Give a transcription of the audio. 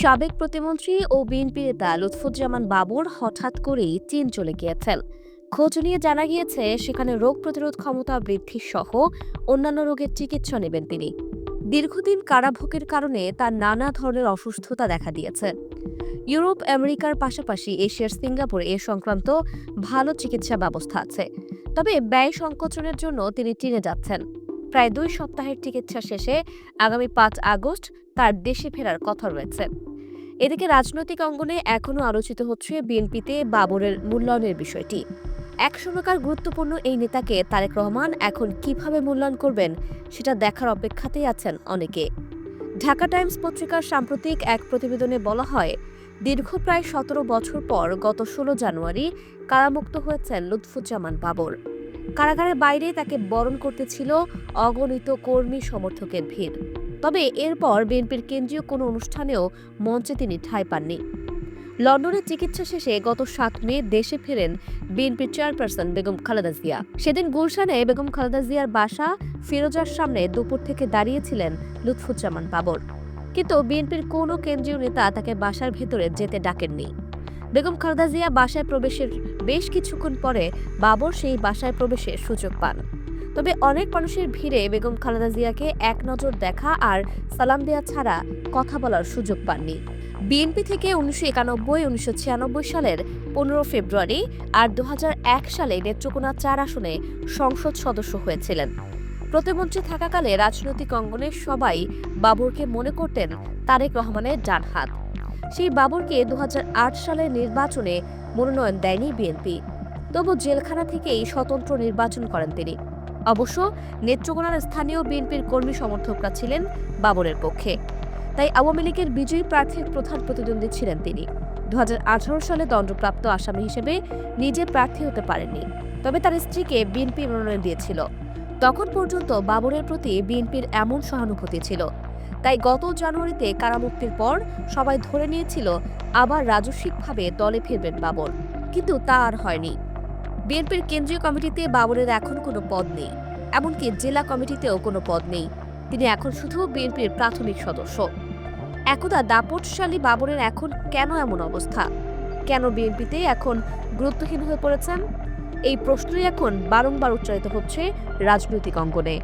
সাবেক প্রতিমন্ত্রী ও বিএনপি নেতা লুৎফুজ্জামান বাবর হঠাৎ করেই চীন চলে গিয়েছেন। খোঁজ নিয়ে জানা গিয়েছে, সেখানে রোগ প্রতিরোধ ক্ষমতা বৃদ্ধি সহ অন্যান্য রোগের চিকিৎসা নেবেন তিনি। দীর্ঘদিন কারাভোগের কারণে তার নানা ধরনের অসুস্থতা দেখা দিয়েছে। ইউরোপ, আমেরিকার পাশাপাশি এশিয়ার সিঙ্গাপুরে এ সংক্রান্ত ভালো চিকিৎসা ব্যবস্থা আছে। তবে ব্যয় সংকোচনের জন্য তিনি চীনে যাচ্ছেন। প্রায় দুই সপ্তাহের চিকিৎসা শেষে আগামী পাঁচ আগস্ট তার দেশে ফেরার কথা রয়েছে। এদিকে রাজনৈতিক অঙ্গনে এখনও আলোচিত হচ্ছে বিএনপিতে বাবরের মূল্যায়নের বিষয়টি। এক সময়কার গুরুত্বপূর্ণ এই নেতাকে তারেক রহমান এখন কীভাবে মূল্যায়ন করবেন সেটা দেখার অপেক্ষাতেই আছেন অনেকে। ঢাকা টাইমস পত্রিকার সাম্প্রতিক এক প্রতিবেদনে বলা হয়, দীর্ঘ প্রায় সতেরো বছর পর গত ষোলো জানুয়ারি কারামুক্ত হয়েছেন লুৎফুজ্জামান বাবর। কারাগারের বাইরে তাকে বরণ করতেছিল অগণিত কর্মী সমর্থকের ভিড়। তবে এরপর বিএনপির কেন্দ্রীয় কোনো অনুষ্ঠানেও মঞ্চে তিনি ঠাঁই পাননি। লন্ডনে চিকিৎসা শেষে গত সাত মে দেশে ফেরেন বিএনপির চেয়ারপারসন বেগম খালেদা জিয়া। সেদিন গুলশানে বেগম খালেদা জিয়ার বাসা ফিরোজার সামনে দুপুর থেকে দাঁড়িয়েছিলেন লুৎফুজ্জামান বাবর। কিন্তু বিএনপির কোনো কেন্দ্রীয় নেতা তাকে বাসার ভেতরে যেতে ডাকেননি। বেগম খালেদা জিয়া বাসায় প্রবেশের বেশ কিছুক্ষণ পরে বাবর সেই বাসায় প্রবেশের সুযোগ পান। তবে অনেক মানুষের ভিড়ে বেগম খালেদা জিয়াকে এক নজর দেখা আর সালাম দেওয়া ছাড়া কথা বলার সুযোগ পাননি। বিএনপি থেকে উনিশশো একানব্বই, উনিশশো ছিয়ানব্বই সালের পনেরো ফেব্রুয়ারি আর দু হাজার এক সালে নেত্রকোনা চার আসনে সংসদ সদস্য হয়েছিলেন। প্রতিমন্ত্রী থাকাকালে রাজনৈতিক অঙ্গনে সবাই বাবরকে মনে করতেন তারেক রহমানের ডান হাত সেই বাবরকে দু হাজার আট সালের নির্বাচনে মনোনয়ন দেয়নি বিএনপি। তবু জেলখানা থেকেই স্বতন্ত্র নির্বাচন করেন তিনি। অবশ্য নেত্রকোনার স্থানীয় বিএনপির কর্মী সমর্থকরা ছিলেন বাবরের পক্ষে। তাই আওয়ামী লীগের বিজয়ী প্রার্থীর প্রধান প্রতিদ্বন্দ্বী ছিলেন তিনি। দু হাজার আঠারো সালে দণ্ডপ্রাপ্ত আসামি হিসেবে নিজে প্রার্থী হতে পারেননি। তবে তার স্ত্রীকে বিএনপি মনোনয়ন দিয়েছিল। তখন পর্যন্ত বাবরের প্রতি বিএনপির এমন সহানুভূতি ছিল। তাই গত জানুয়ারিতে কারামুক্তির পর সবাই ধরে নিয়েছিল, আবার রাজস্বিকভাবে দলে ফিরবেন বাবর। কিন্তু তা আর হয়নি। বিএনপির কেন্দ্রীয় কমিটিতে বাবরের এখন কোনো পদ নেই। এমনকি জেলা কমিটিতেও কোনো পদ নেই। তিনি এখন শুধু বিএনপির প্রাথমিক সদস্য। একদা দাপটশালী বাবরের এখন কেন এমন অবস্থা? কেন বিএনপিতে এখন গুরুত্বহীন হয়ে পড়েছেন? এই প্রশ্নই এখন বারংবার উচ্চারিত হচ্ছে রাজনৈতিক অঙ্গনে।